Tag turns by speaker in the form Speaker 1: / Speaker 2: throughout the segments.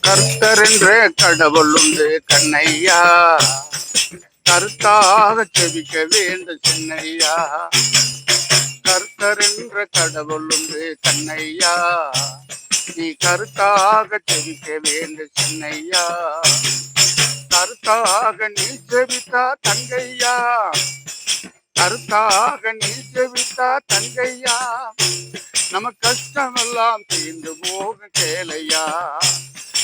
Speaker 1: கர்த்தர் என்றே கடவுள் உண்டு கண்ணையா. கருத்தாக செபிக்க வேண்டும் சென்னையா. கர்த்தர் என்ற கடவுள் உண்டு கண்ணையா. நீ கருத்தாக செபிக்க வேண்டும் சென்னையா. கருத்தாக நீ செபித்தா தங்கையா. கருத்தாக நீ செபித்தா தங்கையா. நம்ம கஷ்டமெல்லாம் தீர்ந்து போக கேளையா.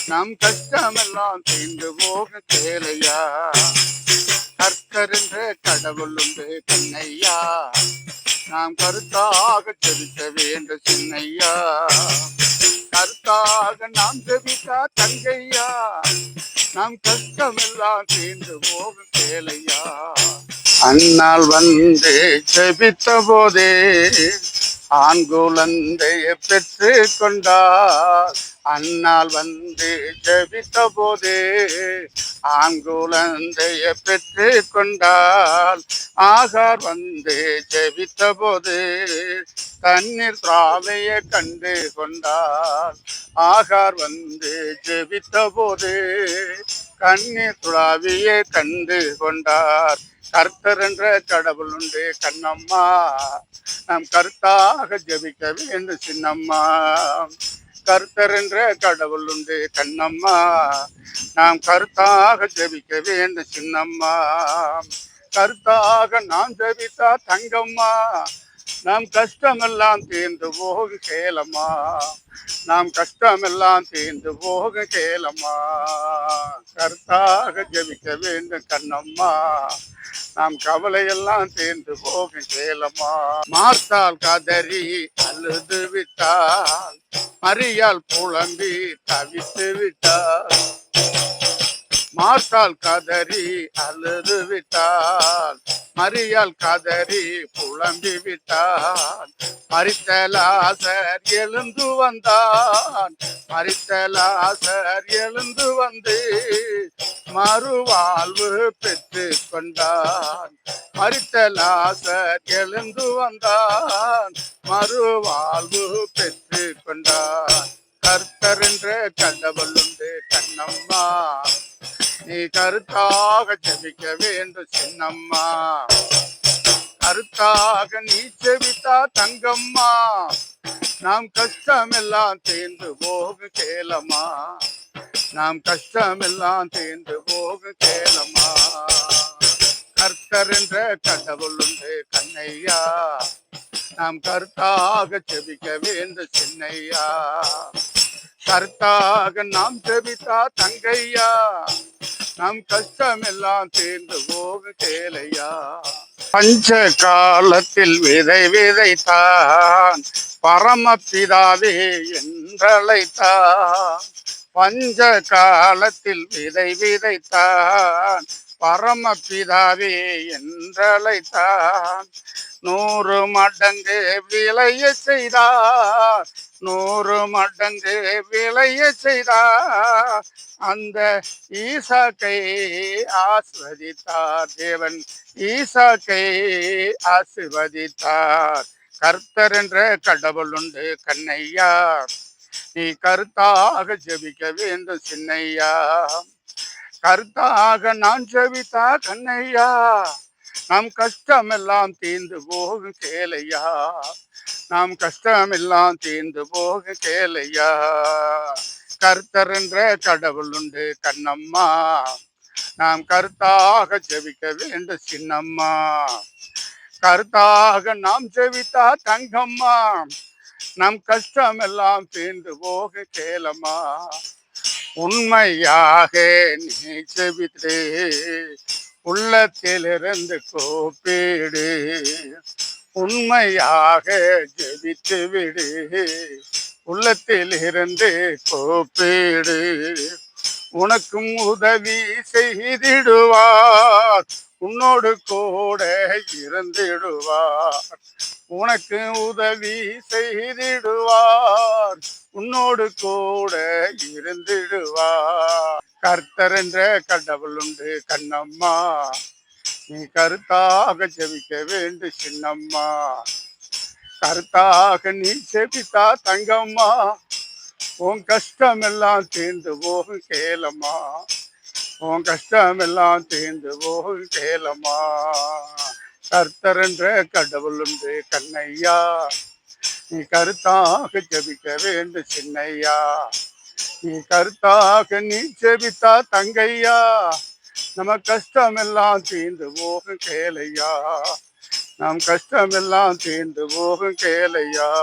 Speaker 1: நம் கஷ்டமெல்லாம் தீர்ந்து போக கேளையா கர்த்தர் என்ற கடவுள் உண்டு கண்ணையா நாம் கருத்தாக செலுத்த வேண்டும் சின்னையா? கருத்தாக நாம் ஜெபித்தா தங்கையா? நம் கஷ்டமெல்லாம் தீர்ந்து போக கேளையா அன்னால் வந்து ஜெபித்த போதே ஆண் குழந்தையை பெற்று கொண்டார். அன்னால் வந்து ஜெபித்த போதே ஆண் குழந்தையை பெற்று கொண்டால். ஆகார் வந்து ஜெபித்த போது தண்ணீர் திராவைய கண்டு கொண்டார் ஆகார் வந்து ஜெபித்த போது கண்ணீர் துளாவியை கண்டு கொண்டார். கர்த்தர் என்ற கடவுள் உண்டு கண்ணம்மா. நாம் கருத்தாக ஜெபிக்க வேண்டும் சின்னம்மா. கருத்தர் என்ற கடவுள் உண்டு கண்ணம்மா. நாம் கருத்தாக ஜெபிக்க வேண்டும் சின்னம்மா. கருத்தாக நாம் ஜெபித்தா தங்கம்மா. நாம் கஷ்டமெல்லாம் தீர்ந்து போக கேளம்மா. நாம் கஷ்டமெல்லாம் தீர்ந்து போக கேளம்மா. கருத்தாக ஜபிக்க வேண்டும் கண்ணம்மா. நாம் கவலையெல்லாம் தீர்ந்து போக கேளம்மா. மார்த்தால் கதறி அழுது விட்டால் மறியால் புலம்பி தவித்து விட்டால். மார்த்தால் கதறி அழுது விட்டால் மறியால் கதறி புலம்பி விட்டான். மறித்தலாசர் எழுந்து வந்தான். மறித்தலாசர் எழுந்து வந்து மறுவாழ்வு பெற்று கொண்டான். மறித்தலாசர் எழுந்து வந்தான். மறுவாழ்வு பெற்று கொண்டான். கர்த்தர் என்ற கடவுள் உண்டு கண்ணம்மா. நீ கருத்தாக செபிக்க வேண்டும் சின்னம்மா. கருத்தாக நீ செவித்தா தங்கம்மா. நாம் கஷ்டமெல்லாம் தேர்ந்து போக கேளம்மா. நாம் கஷ்டமெல்லாம் தேர்ந்து போக கேளம்மா. கர்த்தர் என்ற கடவுள் உண்டு கண்ணையா. நாம் கருத்தாக செபிக்க வேண்டும் சின்னையா. கருத்தாக நாம் ஜெபித்தா தங்கையா? நம் கஷ்டம் எல்லாம் தீர்ந்து போக கேளையா? பஞ்ச காலத்தில் விதை விதைத்தான் பரமபிதாவே என்றழைத்தான். பஞ்ச காலத்தில் விதை விதைத்தான் பரமபிதாவே என்றழைத்தான். நூறு மடங்கு விளைய செய்தார். நூறு மடங்கு விளைய செய்தார். அந்த ஈசாக்கை ஆஸ்வதித்தார். தேவன் ஈசாக்கை ஆசிர்வதித்தார் கர்த்தர் என்ற கடவுள் உண்டு கண்ணையா. நீ கருத்தாக ஜெபிக்க வேண்டும் சின்னையா. கருத்தாக நான் செவித்தா கண்ணையா? நம் கஷ்டமெல்லாம் தீர்ந்து போக கேளையா? நாம் கஷ்டமெல்லாம் தீர்ந்து போக கேளையா? கர்த்தர் என்ற கடவுள் உண்டு கண்ணம்மா. நாம் கருத்தாக ஜெபிக்க வேண்டும் சின்னம்மா. கருத்தாக நாம் ஜெபித்தா தங்கம்மா. நம் கஷ்டமெல்லாம் தீர்ந்து போக கேளம்மா. உண்மையாக நீ ஜெபித்து உள்ளத்திலிருந்து கோப்பீடு. உண்மையாக ஜெபித்து விடு. உள்ளத்திலிருந்து கோப்பீடு. உனக்கும் உதவி செய்திடுவார். உன்னோடு கூட இருந்திடுவார். உனக்கு உதவி செய்திடுவார். உன்னோடு கூட இருந்திடுவார். கர்த்தர் என்ற கடவுள் உண்டு கண்ணம்மா. நீ கருத்தாக ஜெபிக்க வேண்டு சின்னம்மா. கருத்தாக நீ செபித்தா தங்கம்மா. உன் கஷ்டம் எல்லாம் தீர்ந்து போகும் கேளம்மா. உன் கஷ்டம் எல்லாம் தீர்ந்து போகும் கேளம்மா. கர்த்தர் என்ற கடவுள் உண்டு கண்ணையா. நீ கருத்தாக ஜெபிக்க வேண்டும் சின்னையா. நீ கருத்தாக நீ ஜெபித்தா தங்கையா. நம்ம கஷ்டம் எல்லாம் தீர்ந்து போகும் கேளையா. நம் கஷ்டம் எல்லாம் தீர்ந்து போகும் கேளையா.